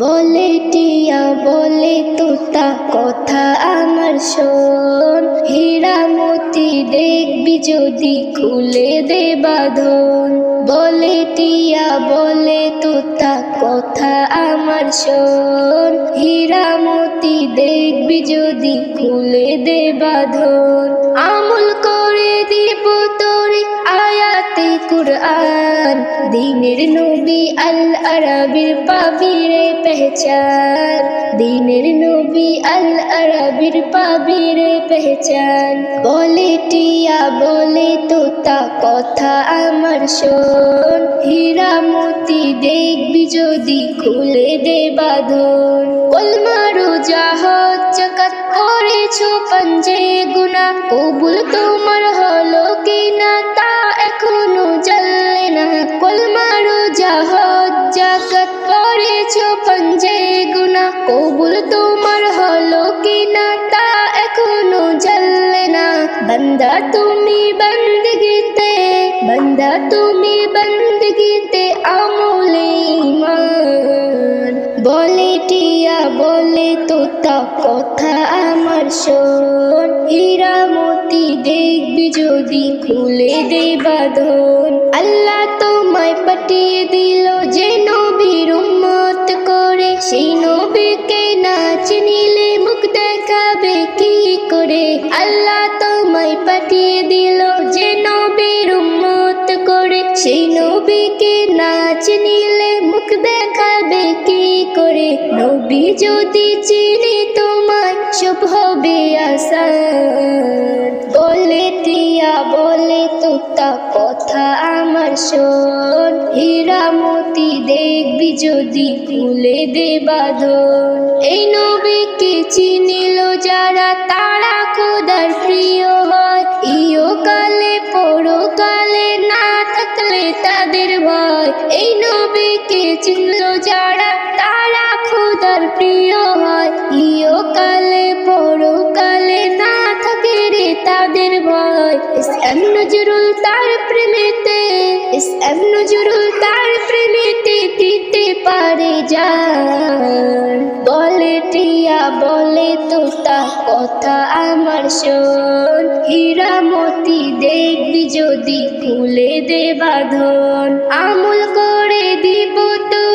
বলে টিয়া, বলে তোতা, কথা আমার শোন। হীরা মতি দেখবি যদি খুলে দে বাঁধন। বলে টিয়া, বলে তোতা, কথা আমার শোন। হীরা মতি দেখবি যদি খুলে দে বাঁধন। আমল কুরআন দিনের নবী আল আরবির পাবিরে পেহচান। দিনের নবী আল আরবির পাবিরে পেহচান। বলে টিয়া, বলে তোতা, কথা আমার শোন। হীরা মতি দেখবি যদি খুলে দে বাঁধন। কলমারু জাহাজ জাকাত করেছ পঞ্জে গুনা কবুল তোমার হলো কিনা করেছ পঞ্জে গুনা কবুল তোমার হলো কিনা তা এখনও জানলে না। বান্দা তুমি বন্দগিতে, বান্দা তুমি বন্দগিতে আমলে ইমান। বলে টিয়া, বলে তোতা, কথা আমার শোন। হীরা মতি দেখবি যদি, খুলে দে বাঁধন আল্লাহ তোমায় পাঠিয়ে দিল যে নবীর উম্মত। সেই নবীকে নাচ নিলে মুখ দেখাবে কি করে? আল্লাহ তোমায় পাঠিয়ে দিল যে নবীর উম্মত করে। সেই নবীকে নাচ নিলে মুখ দেখাবে কি করে? নবী যদি চিনি সব হবে আসান বলে টিয়া, বলে তোতা, কথা আমার শোন। হীরা মতি দেখবি যদি খুলে দে বাঁধন। এই নবীকে চিনিল যারা, তারা খোদার প্রিয় হয়। ইয় কালে পরকালে না থাকলে তাদের ভয়। এই নবীকে চিনল যারা, তারা খোদার প্রিয় হয়। ইয় কালে এম নজরুল তার প্রেমেতে, ইস এম নজরুল তার প্রেমেতে দিতে পারে যান বলে টিয়া, বলে তোতা, কথা আমার শোন। হীরা মতি দেখবি যদি খুলে দে বাঁধন। আমল করে দিব আয়াতে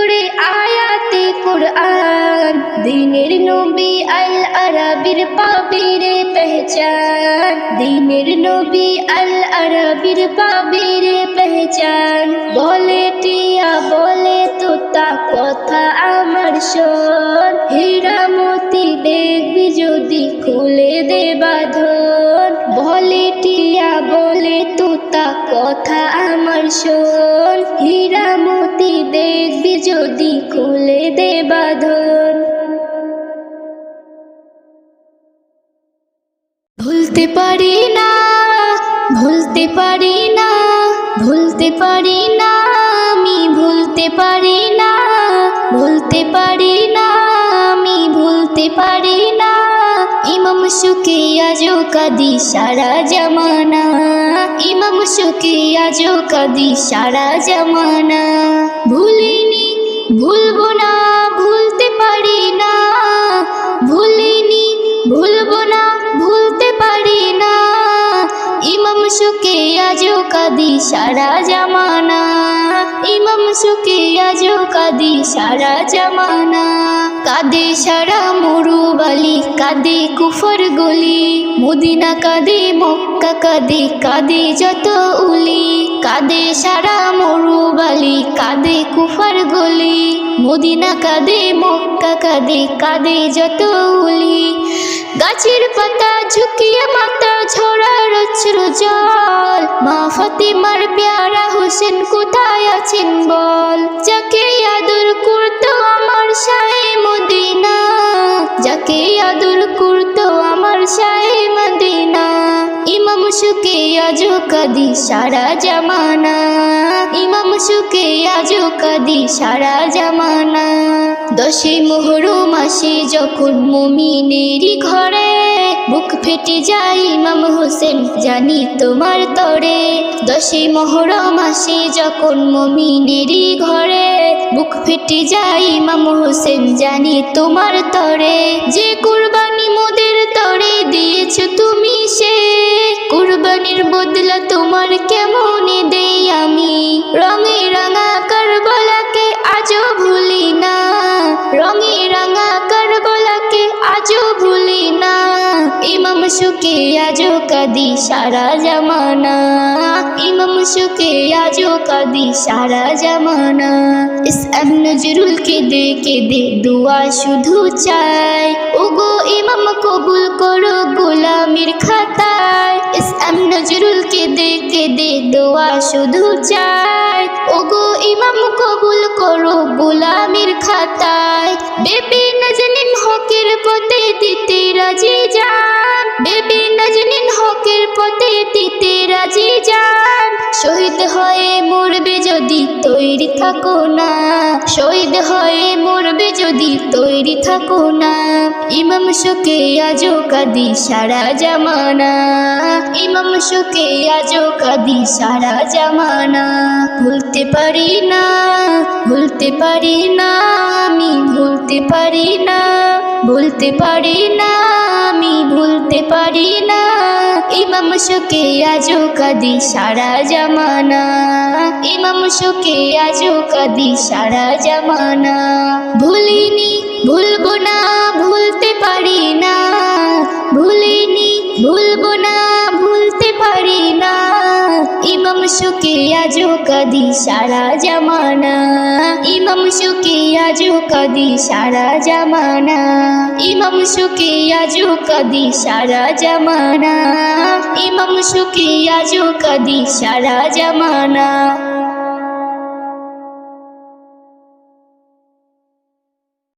কোরআন, দিনের নবী আল আরবির পাবিরে পেহচান। দিনের নবী আল আরবির পাবিরে পেহচান। বলে টিয়া, বলে তোতা, কথা আমার শোন। হীরা মতি দেখবি যদি খুলে দে বাঁধন। বলে টিয়া, বলে তোতা, কথা আমার শোন। হীরা মতি দেখবি যদি খুলে দে বাঁধন। ভুলতে পারি না, ভুলতে পারি না, ভুলতে পারি না, আমি ভুলতে পারি না, ভুলতে পারি না, আমি ভুলতে পারি না। ইমাম সুখে আজো কাদি সারা জামানা, ইমাম সুখে আজো কাদি সারা জামানা। ভুলিনি, ভুলবো না সারা জামানা, ইমাম সুখে আজো কাদি সারা জামানা। কাদে সারা মরু বালি কাদে কুফর গলি। মদিনা কাদে, মক্কা কাদে কাদে যত উলি। কাদে সারা মরু বালি কাদে কুফর গলি। মদিনা কাদে, মক্কা কাদে কাদে যত উলি। গাছের পাতা ঝুঁকিয়ে মাতা ঝরার জল। মা ফতিমার পেয়ারা হোসেন কোথায় আছেন বল? যাকে আদর করতো আমার শাহে মদিনা। যাকে আদর করতো আমার ইমাম সুকে আজো কাদি সারা জামানা। ইমাম সুখে আজো কাদি সারা জামানা। দশে মোহরম মাসে যখন মুমিনেরই ঘরে বুক ফেটে যায় ইমাম হোসেন, জানি তোমার তরে। দশে মোহরম মাসে যখন মুমিনেরই ঘরে বুক ফেটে যায় ইমাম হোসেন, জানি তোমার তরে। যে মোদের তরে দিয়েছ তুমি সে। কুরবানির বদলা তোমার কেমন দেই আমি? রঙে রাঙা কারবালাকে আজও ভুলি না। রঙে রাঙা কারবালাকে আজও ভুলি ইমাম সুকে আজও কাদি সারা জামানা। ইমাম সুকে আজও কাদি সারা জামানা। ইস আম নজরুল কে দে কে দে দুয়া শুধু চাই। ওগো ইমাম কবুল করো গোলামির খাতায়। নজরুল কে দে কে দে দোয়া শুধু চাই। ওগো ইমাম কবুল করো গোলামির খাতায়। বেবি হকের পথে দিতে রাজি যান। বেবি নাজনীন হকের পথে দিতে রাজি যান। শহীদ হয়ে মরবে যদি তৈরি থাকো না। শহীদ হয়ে মরবে যদি তৈরি থাকো না। ইমাম সুকে আজো কাদি সারা জামানা। ইমাম সুকে আজো কাদি সারা জামানা। ভুলতে পারি না, ভুলতে পারি না, আমি ভুলতে পারি না। ভুলতে পারি না, আমি ভুলতে পারি না। ইমাম সুকে আজো কাদি সারা জামানা। ইমাম সুকে আজো কাদি সারা জামানা। ভুলিনি, ভুলবো না, ভুলতে পারি না। সুকে আজো কাদি সারা জামানা। ইমাম সুকে আজো কাদি সারা জামানা। ইমাম সুকে আজো কাদি সারা জামানা। ইমাম সুকে আজো কাদি সারা জামানা।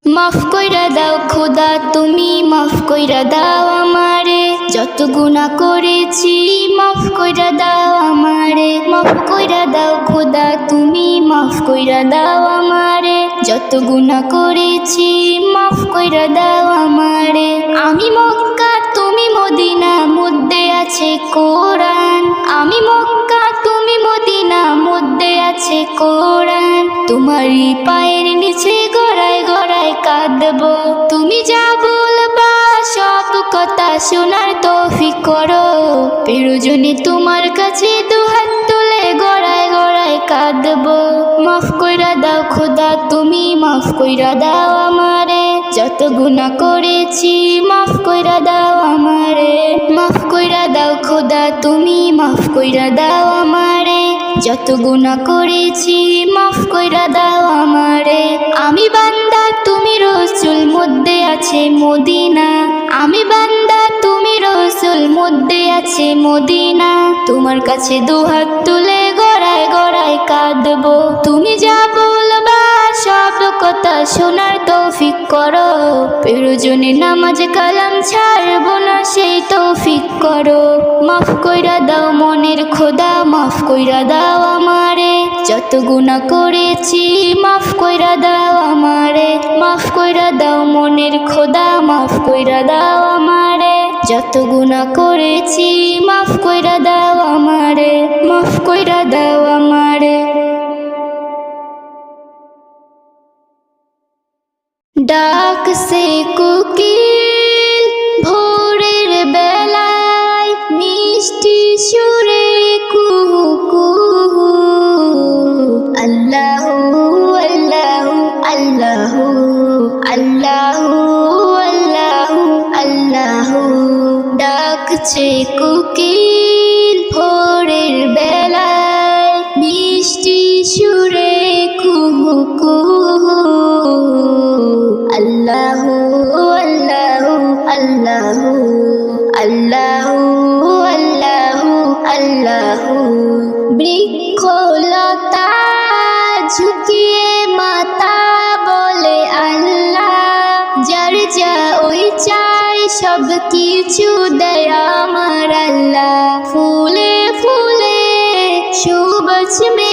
মাফ কইরা দাও খোদা, তুমি মাফ কইরা দাও আমারে। যত গুণা করেছি, মাফ কইরা দাও আমারে। মাফ কইরা দাও খোদা, তুমি মাফ কইরা দাও আমারে। যত গুণা করেছি, মাফ কইরা দাও আমারে। আমি মক্কা, তুমি মদিনা, মধ্যে আছে কোরআন। আমি মক্কা, তুমি মদিনা, মধ্যে আছে কোরআন। তোমারই পায়ের নিচে গড়ায় গড়ায় কাঁদবো। তুমি যা শোনার তৌফিক করো। প্রয়োজনে তোমার কাছে দুহাত তুলে গড়ায় গড়ায় কাঁদবো। মাফ কইরা দাও খোদা, তুমি মাফ কইরা দাও আমারে। যত গুণা করেছি, মাফ কইরা দাও আমারে। মাফ কইরা দাও খোদা তুমি, মাফ কইরা দাও আমারে। যত গুণা করেছি, মাফ কইরা দাও আমারে। আমি বান্দা, তুমি রসুল, মধ্যে আছে মদিনা। আমি বান্দা, তুমি রসুল, মধ্যে আছে মদিনা। তোমার কাছে দুহাত তুলে গড়ায় গড়ায় কাঁদবো। তুমি যা বলবা সব কথা শোনার তৌফিক করো। প্রয়োজনে নামাজ, কালাম ছাড়বো না, সেই তৌফিক করো। মাফ কইরা দাও মনের খোদা, মাফ কইরা দাও আমারে। যত গুণা করেছি, মাফ কইরা দাও আমারে। মাফ কইরা দাও মনের খোদা, মাফ কইরা দাও আমারে। যত গুণা করেছি, মাফ কইরা দাও আমারে। মাফ কইরা দাও আমারে। ডাক সে কুকিল ভোরের বেলায় মিষ্টি সুরে কুহু কুহু। আল্লাহ আল্লাহ আল্লাহ আল্লাহ আল্লাহ আল্লাহ। ডাকছে কুকিল বৃক্ষলতা ঝুঁকিয়ে মাতা বলে আল্লাহ। যার যা ওই চাই, সব কিছু দেয় আমার আল্লাহ। ফুলে ফুলে সুবজ মেলে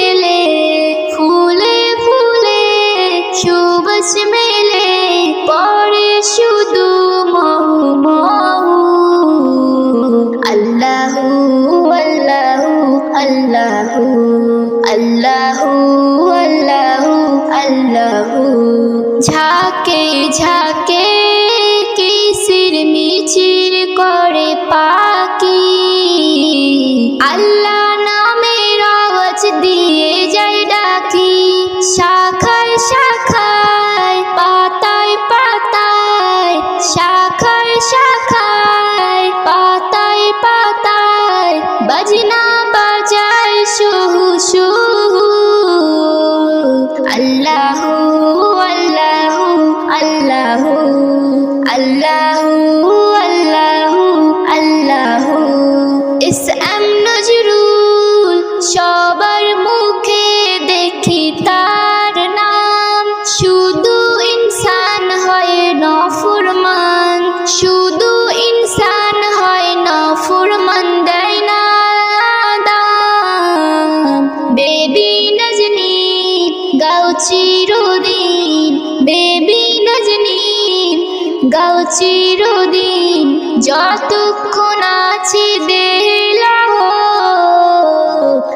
চিরদিন যতক্ষণ আছে দিলাহ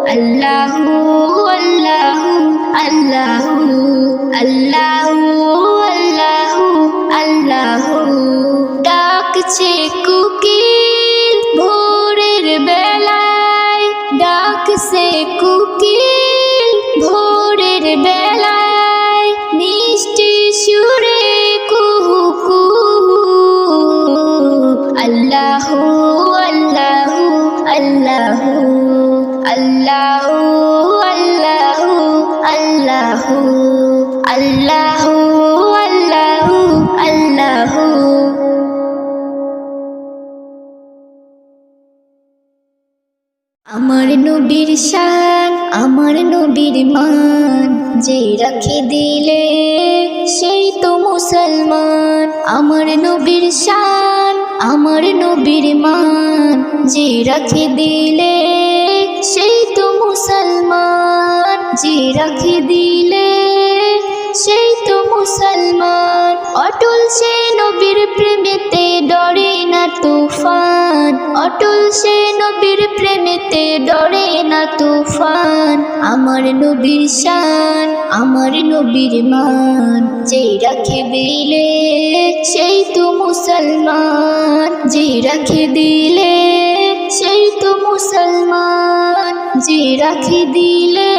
আল্লাহু আল্লাহু আল্লাহু আল্লাহু আল্লাহু আল্লাহু। ডাকছে কুকিল ভোরের বেলায়। ডাকছে কুকিল ভোরের বেলায়। মিষ্টি সুরে আমার নবীর শান, আমার নবীর মান, যে রাখে দিলে, সেই তো মুসলমান। আমার নবীর শান আমার নবীর মান যে রাখি দিলে, সেই তো মুসলমান। যে রাখি দিলে, সেই তো মুসলমান। অটল সে নবীর প্রেমেতে ডরে না তুফান। অটল সে নবীর প্রেমেতে ডরে না তুফান। আমার নবীর শান, আমার নবীর মান। যে রাখে দিলে সেই তো মুসলমান। যে রাখে দিলে সেই তো মুসলমান। যে রাখে দিলে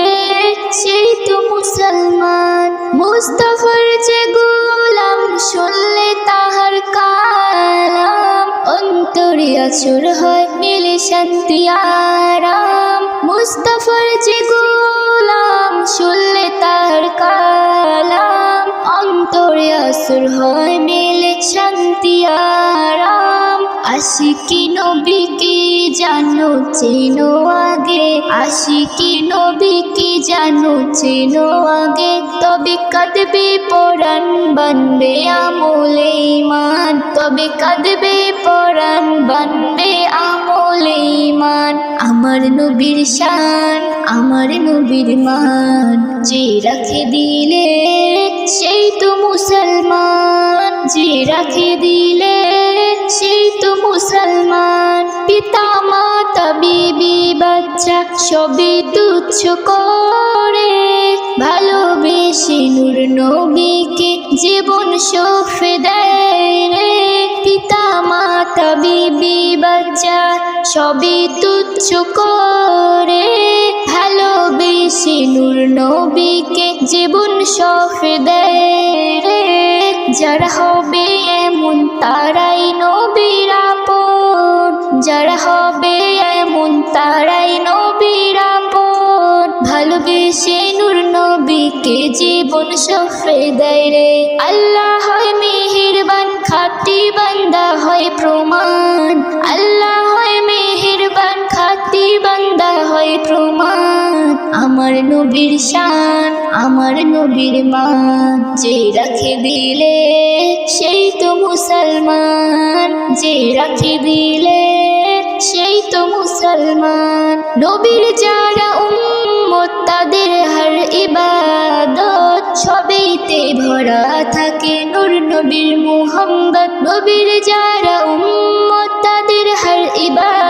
সেই তো মুসলমান। মুস্তফার যে গোলাম শুনলে আসর হয় মিলে শান্তি আরাম। মুস্তফার যে গোলাম, শুনলে তার কালাম। অন্তরে রসুল হয় মিলে শান্তি আরাম। আশিকি নবীকে জানো, চেনো আগে। আশিকি নবীকে জানো, চেনো আগে। তবে কাঁদবে পরাণ, বানবে আমলে মান তবে কাঁদবে পরাণ, বানবে আমলে মান আমার নবীর শান, আমার নবীর মান। যে রাখে দিলে, সেই তো মুসলমান। যে রাখে দিলে সেই তো মুসলমান, পিতা, মাতা, বিবি, বাচ্চা সবই তুচ্ছ করে। ভালোবেসে নূর নবীকে জীবন সফে দেয় রে। পিতা, মাতা, বিবি, বাচ্চা সবই তুচ্ছ করে। ভালোবেসে নূর নবীকে জীবন সফে দেয় যারা হবে এমন তারাই নবীর আপন। যারা হবে এমন তারাই নবীর আপন। ভালোবেসে নূর নবীকে জীবন সফে দেয় রে। আল্লাহ হয় মেহেরবান, খাটি বান্দা হয় প্রমাণ। আল্লাহ হয় মেহেরবান, খাটি বান্দা হয় প্রমাণ। আমার নবীর শান, আমার নবীর মান যে রাখে দিলে সেই তো মুসলমান। যে রাখি দিলে সেই তো মুসলমান। নবীর যারা উম্মত, তাদের হার ইবাদত সবেইতে ভরা থাকে। নূর নবীর মুহাম্মদ, নবীর যারা উম্মত, তাদের হার ইবাদত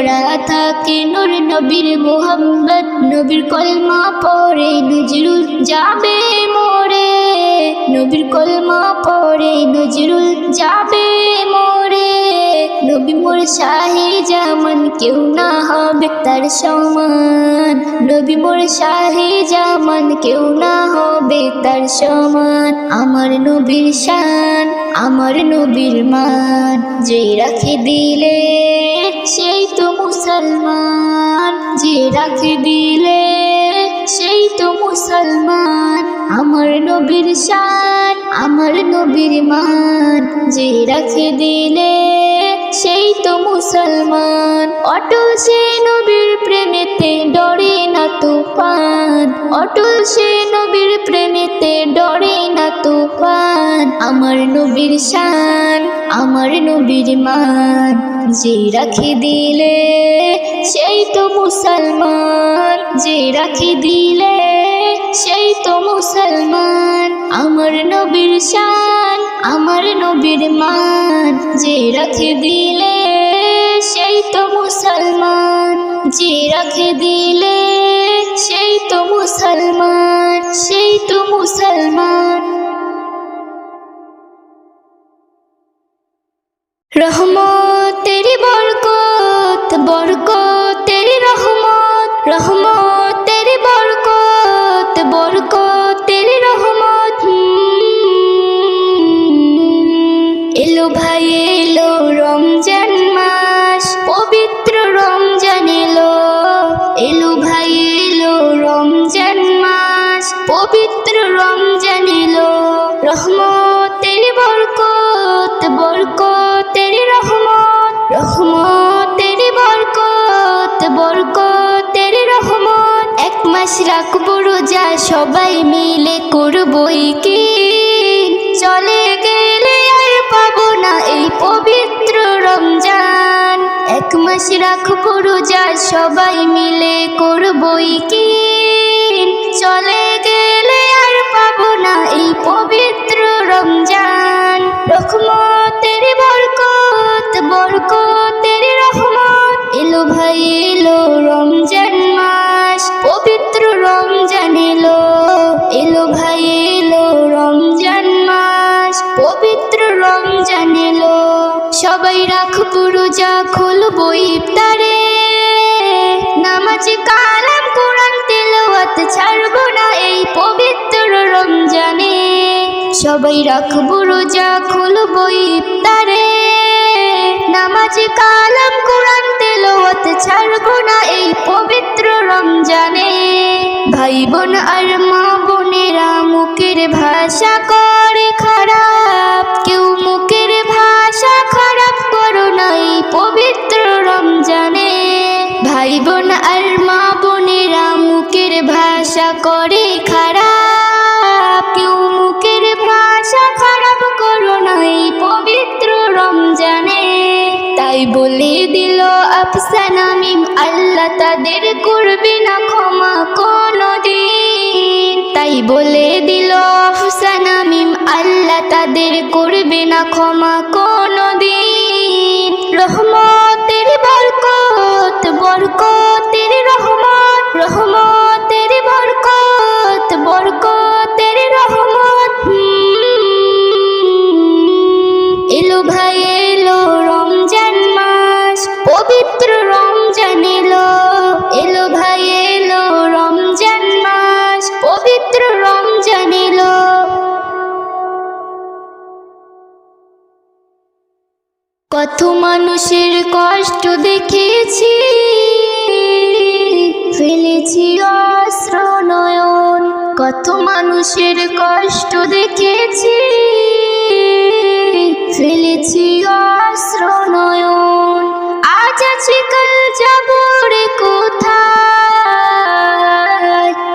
ভরা থাকে নর নবীর মোহাম্মদ, নবীর কলমা পরে নজরুল যাবে মোরে। নবীর কলমা পরে নজরুল শাহি জামান, কেউ না হবে তার সমান। নবী মোর শাহি জামান, কেউ না হবে তার সমান। আমার নবীর শান, আমার নবীর মান। যে রাখে দিলে সেই তো মুসলমান। যে রাখে দিলে সেই তো মুসলমান। আমার নবীর শান, আমার নবীর মান। যে রাখে দিলে সেই তো মুসলমান। অটল সে নবীর প্রেমেতে ডরে না তুফান। অটল সে নবীর প্রেমেতে ডরে না তুফান। আমার নবীর শান, আমার নবীর মান। যে রাখে দিলে সেই তো মুসলমান। যে রাখে দিলে সেই তো মুসলমান। আমার নবীর শান আমার নবীর মান যে রাখে দিলে, সেই তো মুসলমান। যে রাখে দিলে, সেই তো মুসলমান। সেই তো মুসলমান। রহমত বরকত বরকতের রহমত রহমতের বরকত বরকতের রহমত। এক মাস রাখব রোজা, সবাই মিলে করবই কি চলে গেলে আর পাবো না এই পবিত্র রমজান। এক মাস রাখব রোজা, সবাই মিলে করবই কি চলে গেলে আর পাবো না এই পবিত্র রমজান। বরকত বরকতের রহমত। এলো ভাই, এলো রমজান মাস, পবিত্র রমজান এলো। এলো ভাই, এলো রমজান মাস, পবিত্র রমজান এলো। সবাই রাখব রোজা খুলবো ইফতারে। নামাজ কালাম, কোরআন তেলাওয়াত ছাড়বো না এই পবিত্র রমজানে। সবাই রাখব রোজা খুলবো ইফতারে। নামাজ কালাম কোরআন তেলাওয়াত ছাড়বো না এই পবিত্র রমজানে। ভাই বোন আর মা বোনেরা, মুখের ভাষা করে খারাপ। কেউ মুখের ভাষা খারাপ করো না এই পবিত্র রমজানে। ভাই বোন আর মা বোনেরা, মুখের ভাষা করে খারাপ। কেউ মুখের ভাষা খারাপ করো না এই পবিত্র রমজানে। বলে দিল, আফসানা মিম, আল্লাহ তাদের করবে না ক্ষমা কোনো দিন তাই বলে দিল, আফসানা মিম, আল্লাহ তাদের করবে না ক্ষমা কোনো দিন রহমতের বরকত, বরকতের রহমত, রহমতের বরকত বরকতের মানুষের কষ্ট দেখেছি, ফেলেছি অস্ত্র নয়ন। কত মানুষের কষ্ট দেখেছি, ফেলেছি অস্ত্র নয়ন। আজ আছি, কাল যাব রে কোথায়?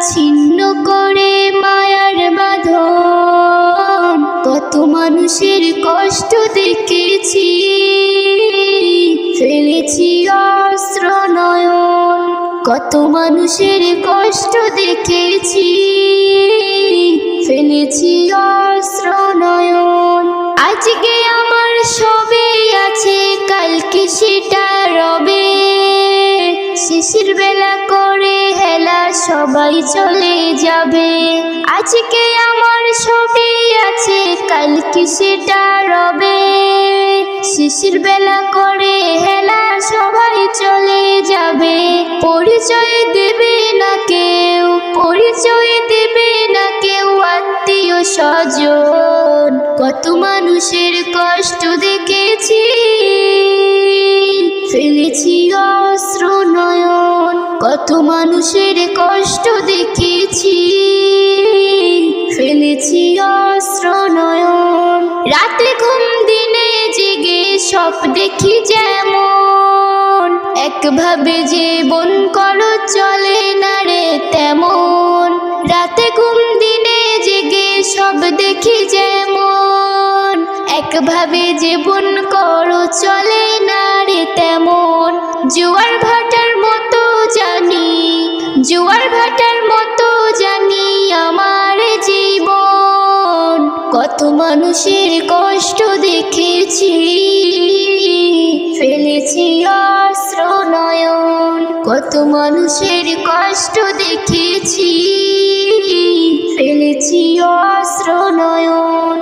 ছিন্ন করে মায়ার বাঁধন। কত মানুষের কষ্ট দেখেছি ফেলেছি অস্ত্র নয়ন, কত মানুষের কষ্ট দেখেছি। ফেলেছি অস্ত্র নয়ন, আজকে আমার সবে আছে, কালকে সেটা রবে। শিশির বেলা করে হেলা সবাই চলে যাবে। আজকে আমার সবে আছে, কালকে সেটা রবে। শিশির বেলা করে হেলা সবাই চলে যাবে। পরিচয় দেবে না কেউ, পরিচয় দেবে না কেউ আত্মীয় স্বজন। কত মানুষের কষ্ট দেখেছি, ফেলেছি অস্ত্র নয়ন, কত মানুষের কষ্ট দেখেছি। ফেলেছি অস্ত্র নয়ন, রাতে ঘুম দিনে জেগে সব দেখি যেমন। একভাবে জীবন করো, চলে না রে তেমন। রাতে ঘুম দিনে জেগে সব দেখি যেমন। একভাবে জীবন করো, চলে না রে তেমন। জোয়ার ভাটার মতো জানি, জোয়ার ভাটার মতো জানি আমার জীবন। কত মানুষের কষ্ট দেখেছি, ফেলেছি অস্ত্র নয়ন। কত মানুষের কষ্ট দেখেছি, ফেলেছি অস্ত্র নয়ন।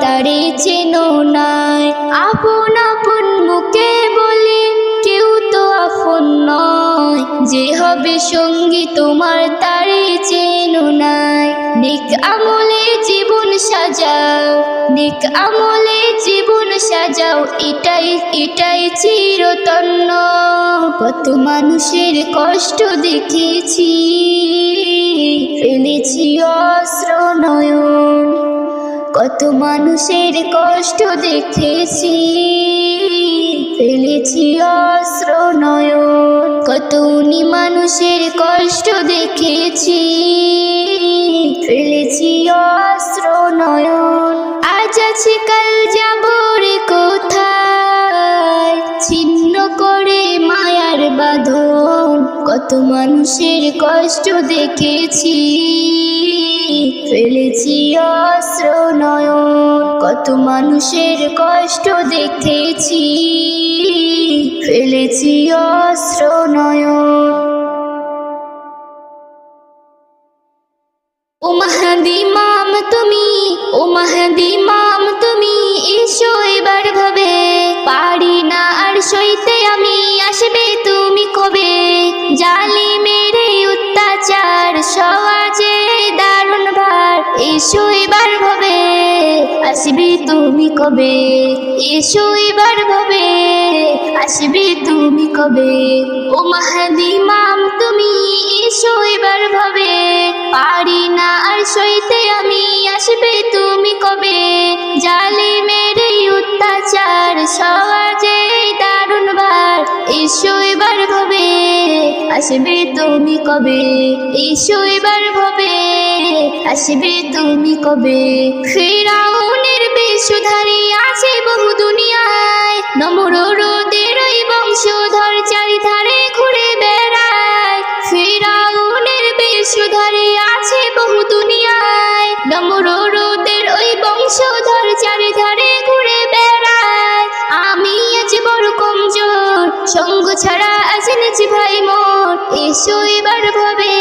তারে চেনো নাই। আপন আপন মুখে বলি কেউ তো আপন নয়। যে হবে সঙ্গী তোমার তারে চেনো নাই। নিক আমলে জীবন সাজাও, নিক আমলে জীবন সাজাও, এটাই এটাই চিরতন্য কত মানুষের কষ্ট দেখেছি, ফেলেছি অস্ত্র নয়ন। কত মানুষের কষ্ট দেখেছি, ফেলেছি অস্ত্র নয়ন। কত উনি মানুষের কষ্ট দেখেছি, ফেলেছি অস্ত্র নয়ন। আজ আছে, কাল যাব রে কোথায়? ছিন্ন করে মায়ার বাঁধন। কত মানুষের কষ্ট দেখেছি ফেলেছি অস্ত্র নয়ন। কত মানুষের কষ্ট দেখেছি ফেলেছি অস্ত্র নয়ন। তুমি কবে? এসো এবার ভাবে, আসবে তুমি কবে? ও মাহাদি মাম তুমি এসো এবার ভাবে, পারি না আর সইতে আমি, আসবে তুমি কবে? জালি মেরে অত্যাচার সমাজে ভার এসো, এবার ভাবে। আসবে তুমি কবে? এসো, এবার ভাবে। আসবে তুমি কবে? ফেরাউনের বেশুধারী আছে বহু দুনিয়ায়। নমর এবার ভাবে,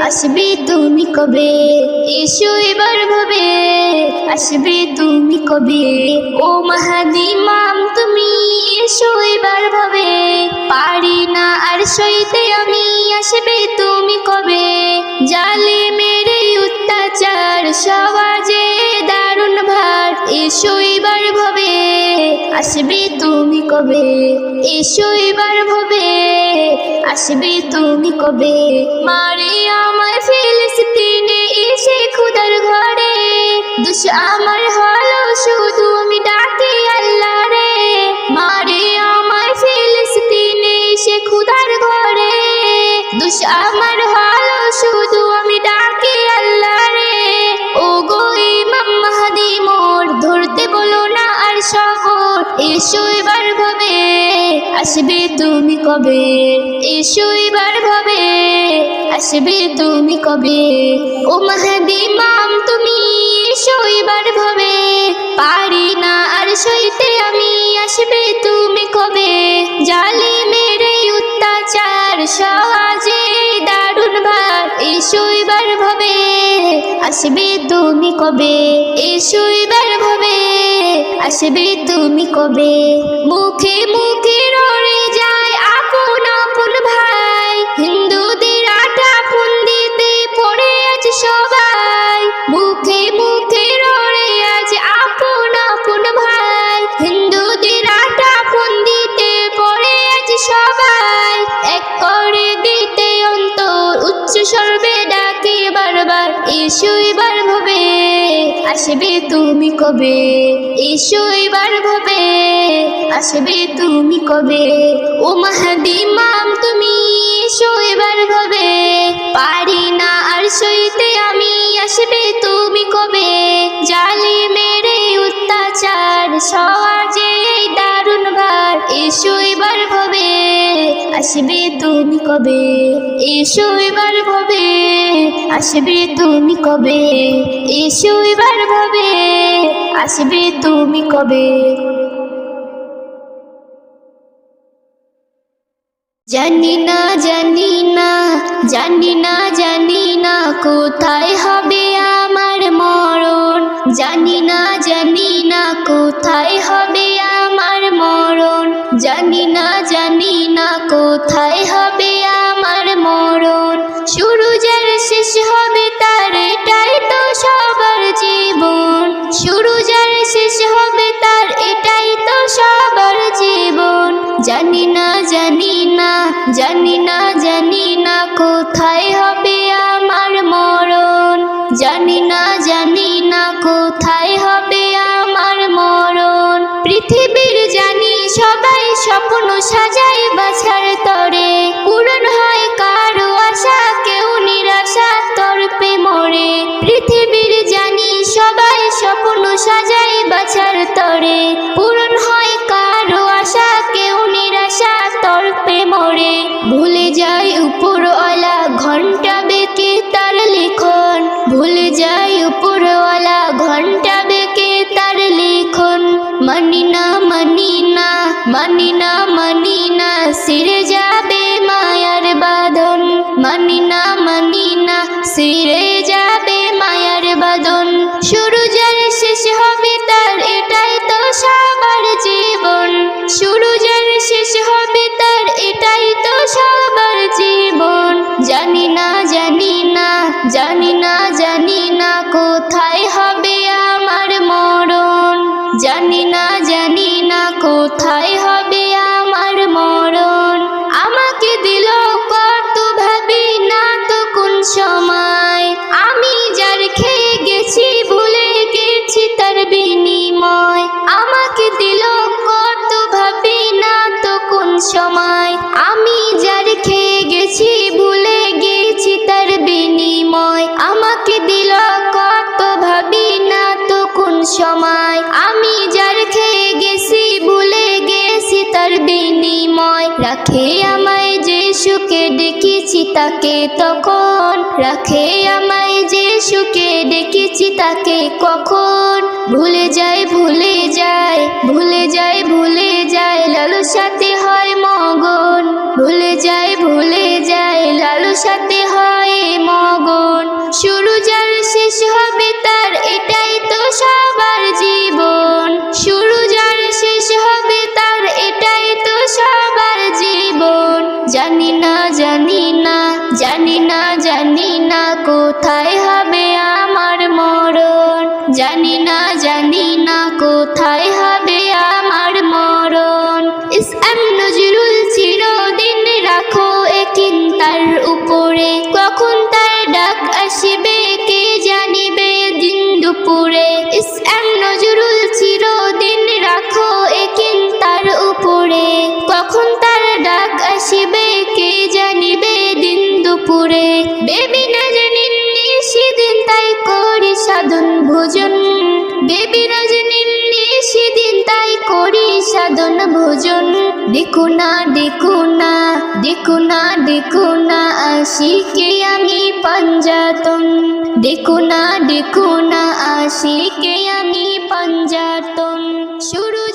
আসবে তুমি কবে? এসো এবার ভাবে, আসবে তুমি কবে? ও মাহাদি মাম তুমি এসো এবার ভাবে। পারি না আর সইতে আমি, আসবে তুমি কবে? জালে মেরে অত্যাচার, সমাজে এসো এবার ভবে, আসবে তুমি কবে? এসো এবার ভবে, আসবে তুমি কবে? মারে আমার ফিলিস্তিনে এসে খুদার ঘরে, দুষ আমার হলো শুধু আমি ডাকি আল্লাহ রে মারে আসবে তুমি কবে? এসো এবার ভাবে, আসবে তুমি কবে? ও মাহাদি মাম, তুমি এসো এবার ভাবে। পারি না আর সইতে আমি, আসবে তুমি কবে? জালি মেরে অত্যাচার, সহজে দারুণ ভার এসো এবার ভাবে, আসবে তুমি কবে? এসো এবার ভাবে, আসবে তুমি কবে? মুখে মুখে এসো এবার ভাবে, আসবে তুমি কবে? এসো এবার ভাবে, আসবে তুমি কবে? ও মাহাদি মাম তুমি এসো এবার ভাবে। পারি না আর সইতে আমি, আসবে তুমি কবে? জালি মেরে অত্যাচার সহজে ভার এসো, এবার ভাবে আসবে তুমি কবে? এসো, এবার ভাবে আসবে তুমি কবে? এসো, এবার ভাবে আসবে তুমি কবে? জানি না জানি না জানি না জানি না কোথায় হবে। রাখে আমায় যে সুখে ডেকেছি তাকে তখন। রাখে আমায় যে সুখে ডেকেছি তাকে কখন। ভুলে যায় ভুলে যায় ভুলে যায় ভুলে যায় লালু সাথে হয় মগন। ভুলে যায় ভুলে যায় লালু সাথে হয় মগন। শুরু যার শেষ হবে তার জানি না জানি না কোথায় হবে আমার মরণ। ইস এম নজরুল চিরদিন রাখো একিন তার উপরে। কখন তার ডাক আসবে, কে জানিবে দিন দুপুরে। ইস এম নজরুল চিরদিন রাখো একিন তার উপরে। কখন তার ডাক আসবে দেখো না দেখো না দেখো না দেখো না, আশিকে আমি পাঞ্জাতন। দেখো না দেখো না, আশিকে আমি পাঞ্জাতন। সূরজ